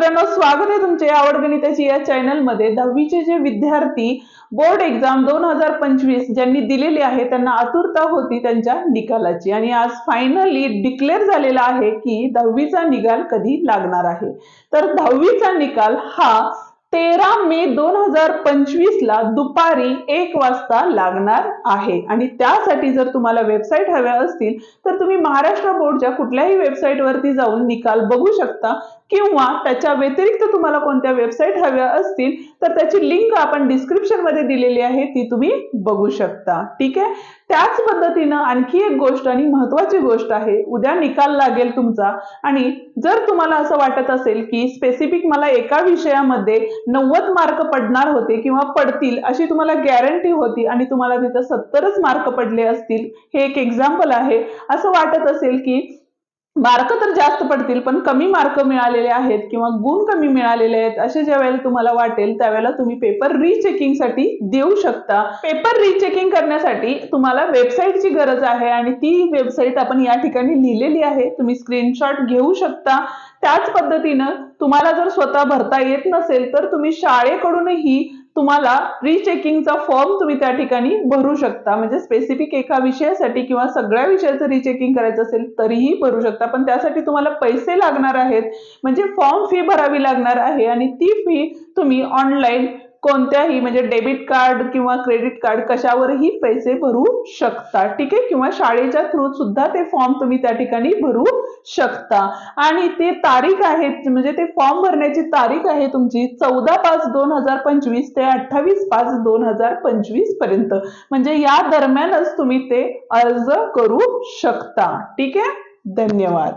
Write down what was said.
मित्रांनो स्वागत आहे तुमचे आवड गणिताची या चॅनलमध्ये दहावीचे जे विद्यार्थी बोर्ड एक्झाम दोन हजार पंचवीस ज्यांनी दिलेली आहे त्यांना आतुरता होती त्यांच्या निकालाची. आणि आज फायनली डिक्लेअर झालेला आहे की दहावीचा निकाल कधी लागणार आहे. तर दहावीचा निकाल हा तेरा मे दोन हजार पंचवीस ला दुपारी एक वाजता लागणार आहे. आणि त्यासाठी जर तुम्हाला वेबसाईट हव्या असतील तर तुम्ही महाराष्ट्र बोर्डच्या कुठल्याही वेबसाईटवरती जाऊन निकाल बघू शकता किंवा त्याच्या व्यतिरिक्त तुम्हाला कोणत्या वेबसाईट हव्या असतील तर त्याची लिंक आपण डिस्क्रिप्शनमध्ये दिलेली आहे ती तुम्ही बघू शकता. ठीक आहे? त्याच पद्धतीनं आणखी एक गोष्ट आणि महत्वाची गोष्ट आहे उद्या निकाल लागेल तुमचा. आणि जर तुम्हाला असं वाटत असेल की स्पेसिफिक मला एका विषयामध्ये नव्वद मार्क पडणार होते किंवा पडतील अशी तुम्हाला गॅरंटी होती आणि तुम्हाला तिथं सत्तरच मार्क पडले असतील हे एक एक्झाम्पल आहे. असं वाटत असेल की मार्क तर जास्त पडतील पण कमी मार्क मिळालेले आहेत किंवा गुण कमी मिळालेले आहेत असे ज्या वेळेला तुम्हाला वाटेल त्यावेळेला तुम्ही पेपर रिचेकिंगसाठी देऊ शकता. पेपर रिचेकिंग करण्यासाठी तुम्हाला वेबसाईटची गरज आहे आणि ती वेबसाईट आपण या ठिकाणी लिहिलेली आहे. तुम्ही स्क्रीनशॉट घेऊ शकता. त्याच पद्धतीनं तुम्हाला जर स्वतः भरता येत नसेल तर तुम्ही शाळेकडूनही तुम्हाला रिचेकिंगचा फॉर्म तुम्ही त्या ठिकाणी भरू शकता. म्हणजे स्पेसिफिक एका विषयासाठी किंवा सगळ्या विषयाचं रिचेकिंग करायचं असेल तरीही भरू शकता. पण त्यासाठी तुम्हाला पैसे लागणार आहेत. म्हणजे फॉर्म फी भरावी लागणार आहे आणि ती फी तुम्ही ऑनलाईन कोणत्याही म्हणजे डेबिट कार्ड किंवा क्रेडिट कार्ड कशावरही पैसे भरू शकता. ठीक आहे? किंवा शाळेच्या थ्रू सुद्धा ते फॉर्म तुम्ही त्या ठिकाणी भरू शकता. आणि ते तारीख आहे म्हणजे ते फॉर्म भरण्याची तारीख आहे तुमची चौदा पाच दोन हजार पंचवीस ते अठ्ठावीस पाच दोन हजार पंचवीसपर्यंत. म्हणजे या दरम्यानच तुम्ही ते अर्ज करू शकता. ठीक आहे? धन्यवाद.